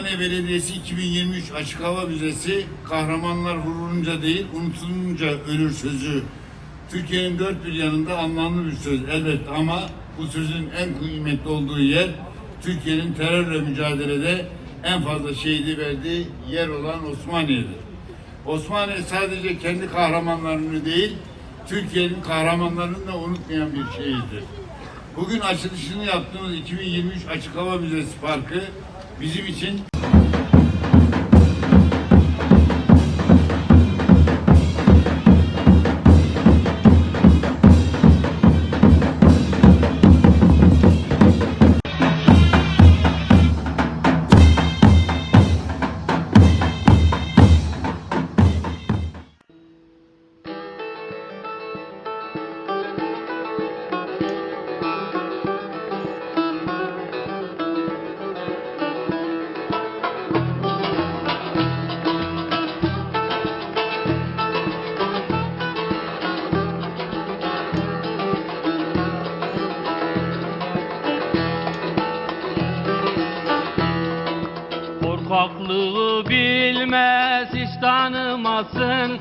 Osmaniye Belediyesi 2023 Açık Hava Müzesi kahramanlar vurulunca değil unutulunca ölür sözü Türkiye'nin dört bir yanında anlamlı bir söz elbette ama bu sözün en kıymetli olduğu yer Türkiye'nin terörle mücadelede en fazla şehidi verdiği yer olan Osmaniye'dir. Osmaniye sadece kendi kahramanlarını değil Türkiye'nin kahramanlarını da unutmayan bir şehirdir. Bugün açılışını yaptığımız 2023 Açık Hava Müzesi Parkı bizim için tanımasın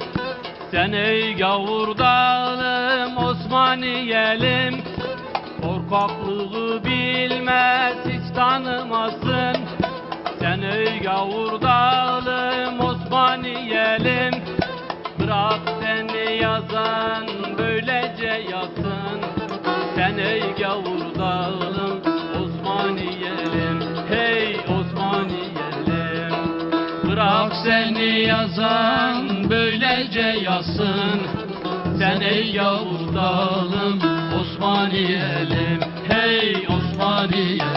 Sen ey gavur dağlım Osmaniyelim. Korkaklığı bilmez hiç tanımasın. Sen ey gavur dağlım Osmaniyelim. Bırak seni yazan böylece yasın Sen ey gavur Bırak seni yazan böylece yazsın. Sen ey gavur dağlım Osmaniyelim. Hey Osmaniyelim